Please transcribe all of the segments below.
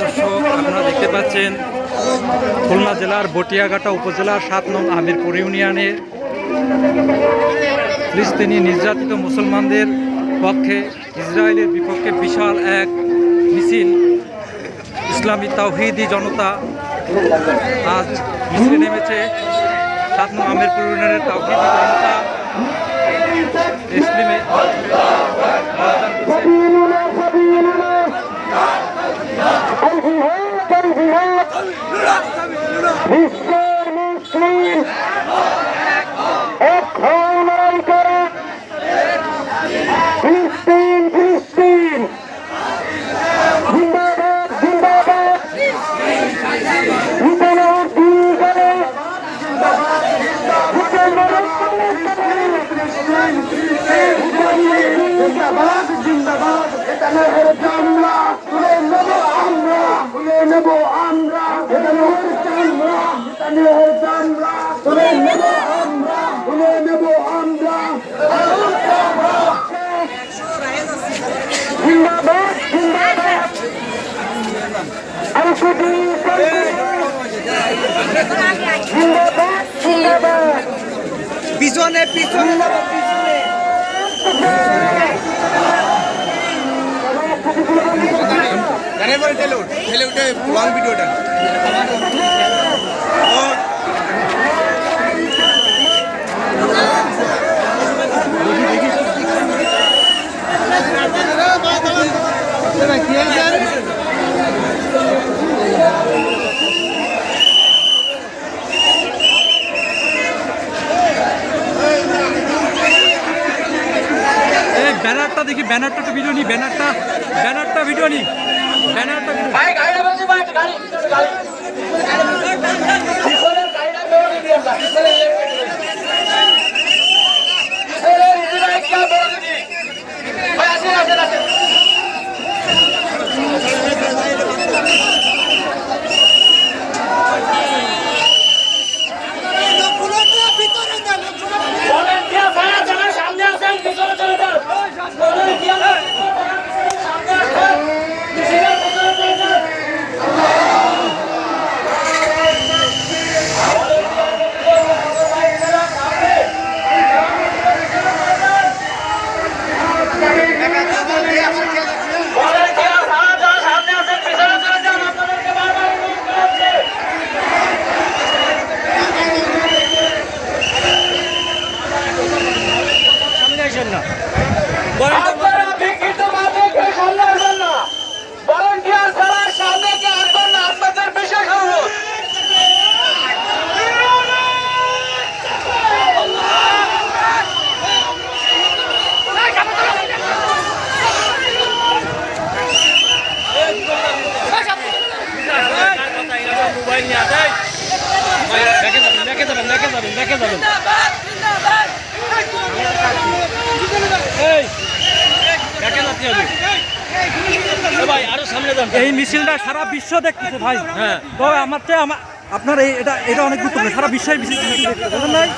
দর্শক, আপনারা দেখতে পাচ্ছেন খুলনা জেলার বটিয়াঘাটা উপজেলার সাত নং আমিরপুর ইউনিয়নে ফিলিস্তিনি নির্যাতিত মুসলমানদের পক্ষে, ইসরায়েলের বিপক্ষে বিশাল এক মিছিল। ইসলামী তাওহিদি জনতা আজ মিছিলে নেমেছে। সাত নং আমিরপুর ইউনিয়নের তাওহিদি জনতা ইসলামে অবদান করছে। বিশ্বের মুসলিম এক লড়াই করে ফিলিস্তিন ফিলিস্তিন জিন্দাবাদ জিন্দাবাদ বিদ্যালয়ের দিন গেলে জিন্দাবাদ জিন্দাবাদ এটা নহর জামলা তুলে নেব আমরা তুলে নেব আমরা এটা নহর জামলা এটা নহর জামলা তুলে নেব আমরা তুলে নেব আমরা জিন্দাবাদ জিন্দাবাদ আলকুটি জিন্দাবাদ জিন্দাবাদ পিছনে পিছনে। পিছনে ঠেলে উঠ ঠেলে উঠে লং ভিডিওটা এই ব্যানারটা দেখি ব্যানারটা তো ভিডিও নি ব্যানারটা ব্যানারটা ভিডিও নি। ব্যানারটা এই মিছিলটা সারা বিশ্ব দেখতেছে ভাই। হ্যাঁ। তো আমার চেয়ে আমার আপনার এই এটা এটা অনেক গুরুত্বপূর্ণ। সারা বিশ্বের মিছিল মিছিল দেখতেছে নাই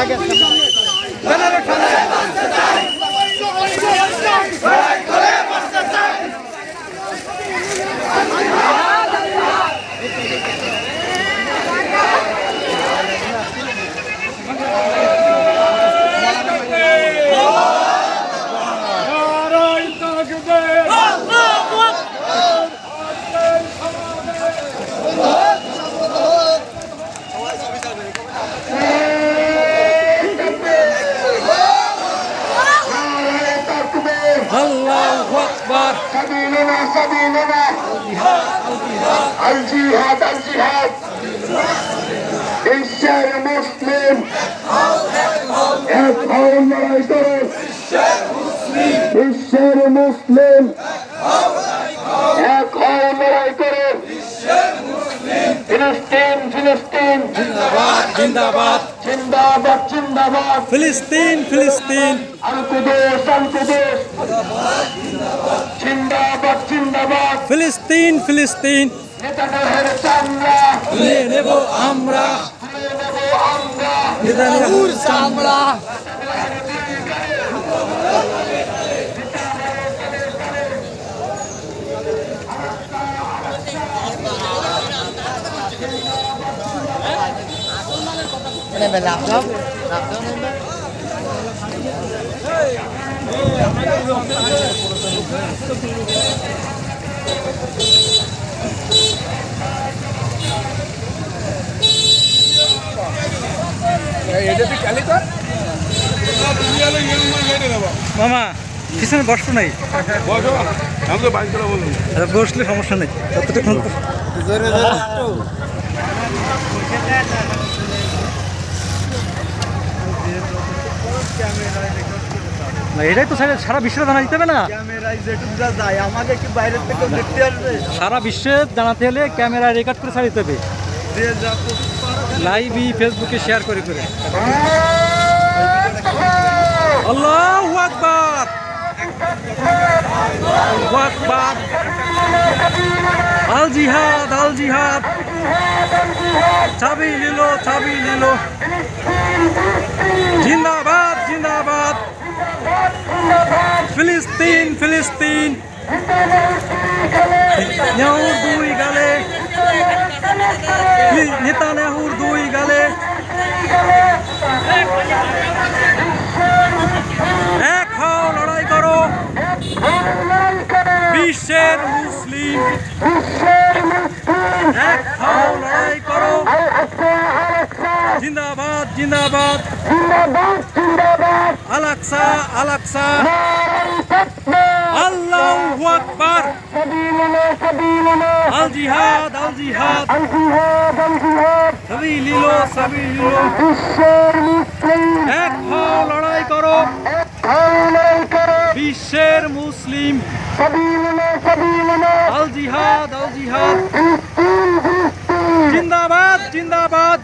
থাকে سبيلنا الجهاد الجهاد الشعر مسلم اطهر الله ফিলিস্তিন জিন্দাবাদ। জিন্দাবাদ জিন্দাবাদ। ফিলিস্তিন ফিলিস্তিন। আলকুদেশ আলকুদেশ। জিন্দাবাদ জিন্দাবাদ। ফিলিস্তিন ফিলিস্তিন। নেতানের চামড়া। নিয়ে নেব আমরা। তুলে নেব আমরা। চামড়া। এটা তুই কালি কর মামা পিছনে বসতো নাই। বসলে সমস্যা নেই। যতটুকু না, এটাই তো সারা জানা সারা জানাতে হলে রেকর্ড করে ফেসবুকে শেয়ার করে করে। আল জিহাদ আল জিহাদ। জিন্দাবাদ। জিন্দাবাদ। ফিলিস্তিন ফিলিস্তিন। নেহুর দুই গালে। নেতা নেহুর দুই গালে। এক হও, লড়াই করো। বিশ্বের মুসলিম। এক হও, লড়াই করো। জিন্দাবাদ জিন্দাবাদ। আলাকসা আলাকসা। আল্লাহু আকবার। আল জিহাদ আল জিহাদ। সবই লিল সবই লিল এক হও লড়াই করো। বিশ্বের মুসলিম। আল জিহাদ আল জিহাদ। জিন্দাবাদ জিন্দাবাদ।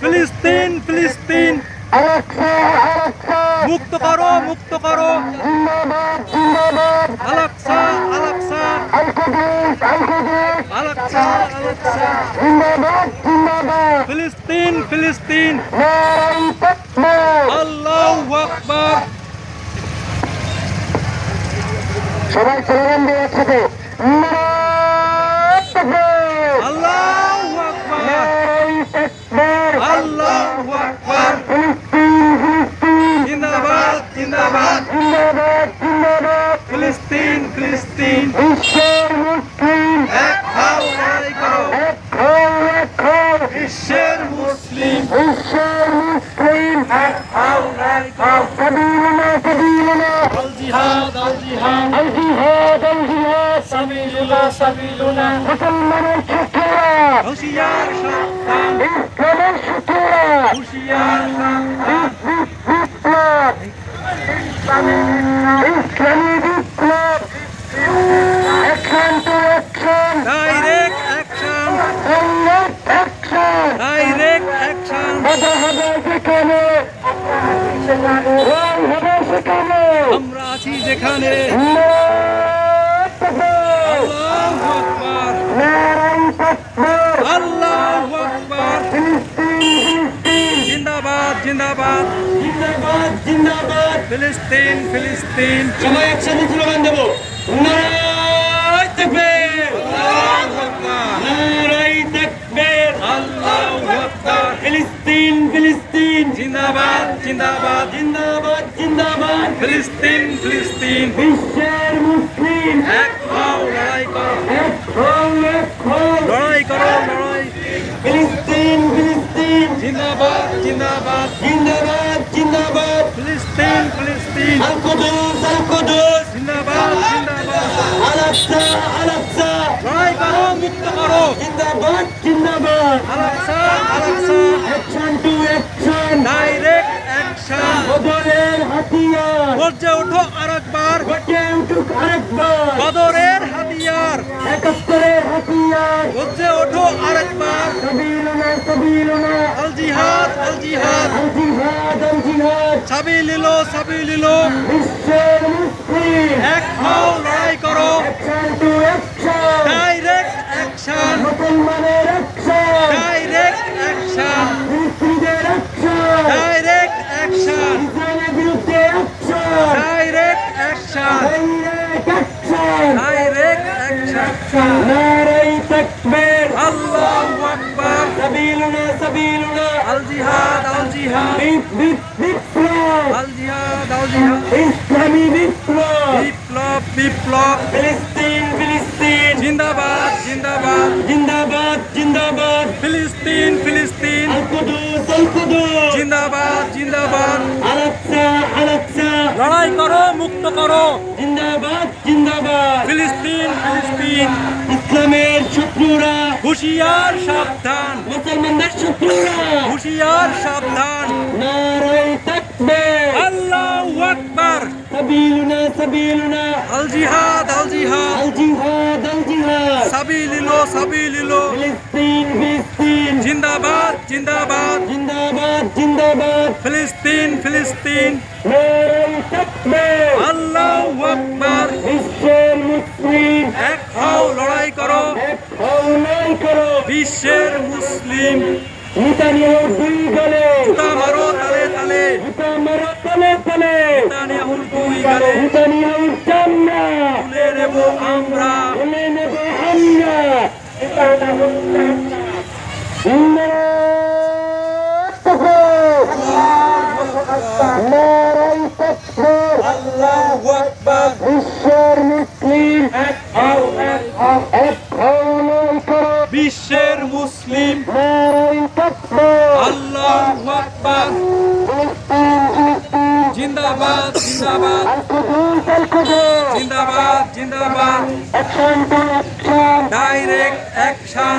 ফিলিস্তিন ফিলিস্তিন। মুক্ত করো মুক্ত করো। আলাকসা আলাকসা। আলাকসা আলাকসা। ফিলিস্তিন ফিলিস্তিন। আল্লাহু আকবার। সবাই স্লোগান দিয়ে একসাথে। জিন্দাবাদ জিন্দাবাদ ফিলিস্তিন ফিলিস্তিন বিশ্বের মুসলিম এক হও লড়াই করো বিশ্বের মুসলিম বিশ্বের মুসলিম এক হও লড়াই করো سبيلنا سبيلنا আল জিহাদ আল জিহাদ الجهاد الجهاد সাবিলুনা সাবিলুনা মুসলমানের শত্রুরা হুশিয়ার সাবধান ইসলামের শত্রুরা হুশিয়ার সেখানে। রায় হবে সেখানে। আমরা আছি যেখানে। আল্লাহু আকবার। আল্লাহু আকবার। জিন্দাবাদ জিন্দাবাদ। জিন্দাবাদ ফিলিস্তিন ফিলিস্তিন। সবাই একসাথে স্লোগান দেবো। নারায় তাকবীর আল্লাহু আকবার নারায় তাকবীর আল্লাহু আকবার ফিলিস্তিন ফিলিস্তিন। জিন্দাবাদ জিন্দাবাদ। জিন্দাবাদ জিন্দাবাদ। ফিলিস্তিন ফিলিস্তিন। বিশ্বের মুসলিম। এক হও লড়াই করো। এক হও এক হও। লড়াই করো লড়াই। ফিলিস্তিন ফিলিস্তিন। জিন্দাবাদ জিন্দাবাদ। জিন্দাবাদ জিন্দাবাদ। فلسطين فلسطين القدس القدس زندباد زندباد الأقصى الأقصى جاي بارون متقرو زندباد زندباد الأقصى الأقصى أكشن تو أكشن ডাইরেক্ট অ্যাকশন বদরের হাতিয়ার গর্জে উঠো আরেকবার গর্জে উঠুক আরেকবার বদরের Hatiyar. একাত্তরের হাতিয়ার গর্জে উঠো Arakbar. Sabiluna, Sabiluna. Al Jihad, Al Jihad. সাবি লিলো সাবি লিলো এক হও লড়াই করো। Action to action direct action direct action ফিলিস্তিনিদের অ্যাকশন ডাইরেক্ট অ্যাকশন ইসরায়েলের বিরুদ্ধে action direct action direct action direct action নারাই তাকবীর। আল্লাহু আকবার। সাবিলুনা সাবিলুনা। আল জিহাদ আল জিহাদ বিপ- বিপ- বিপ্লব আল জিহাদ আল জিহাদ ইসলামী বিপ্লব বিপ্লব বিপ্লব ফিলিস্তিন ফিলিস্তিন জিন্দাবাদ জিন্দাবাদ জিন্দাবাদ জিন্দাবাদ ফিলিস্তিন ফিলিস্তিন আল কুদুস জিন্দাবাদ জিন্দাবাদ আলাক্সা আলাক্সা লড়াই করো মুক্ত করো! জিন্দাবাদ জিন্দাবাদ ফিলিস্তিন ফিলিস্তিন ইসলামের শত্রুরা! হুশিয়ার সাবধান! মুসলমানদের শত্রুরা! হুশিয়ার সাবধান! নারাই তাকবীর আল্লাহু আল জিহাদ আল জিহাদ আল জিহাদ আল জিহাদ সাবিলিলো সাবিলিলো। ফিলিস্তিন ফিলিস্তিন। জিন্দাবাদ জিন্দাবাদ। জিন্দাবাদ জিন্দাবাদ। ফিলিস্তিন ফিলিস্তিন। আল্লাহু আকবার। বিশ্বের মুসলিম। এক হও লড়াই করো। এক হওয়াই করো। বিশ্বের মুসলিম। নেতানিয়াহু দুই গলে মারো তালে তালে মারো তলে তলে নেতানিয়াহুর দুই গালে নেতানিয়াহুর চামড়া তুলে নেব আমরা তুলে নেব আমরা নেতানিয়াহুর চামড়া নারাই তাকবীর আল্লাহু আকবার বিশ্বের মুসলিম এক বিশ্বের মুসলিম। আল্লাহ জিন্দাবাদ জিন্দাবাদ। জিন্দাবাদ জিন্দাবাদ। ডাইরেক্ট অ্যাকশন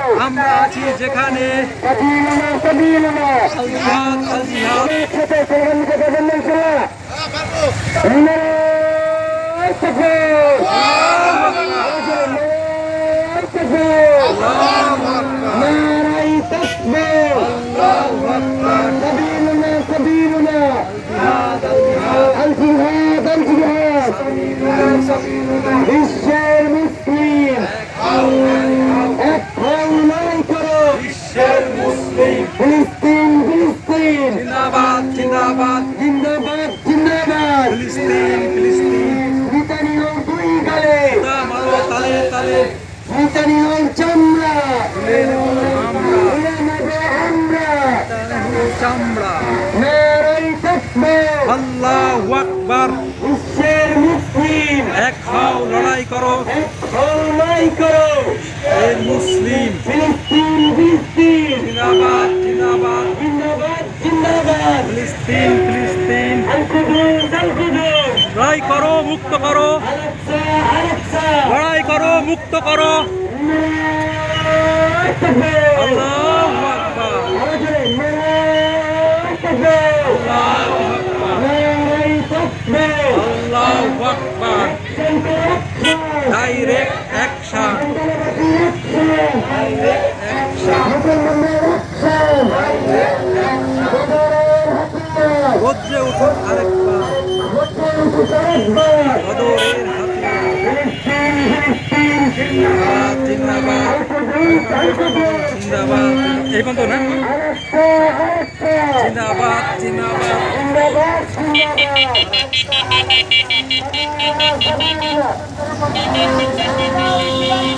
আমরা আছি যেখানে সাবিলুনা মুসলিম। ফিলিস্তিন ফিলিস্তিন জিন্দাবাদ জিন্দাবাদ। জিন্দাবাদ। জিন্দাবাদ ফিলিস্তিন ফিলিস্তিন। আল কুদুস আল কুদুস লড়াই করো মুক্ত করো। লড়াই করো মুক্ত করো। আল্লাহু আকবার আরও জোরে নারাই তাকবীর আল্লাহু আকবার। আল্লাহু আকবার। Direct action. গর্জে উঠুন আরেকবার বদরের জিন্দাবাদ জিন্দাবাদ জিন্দাবাদ এই পর্যন্ত না? জিন্দাবাদ জিন্দাবাদ।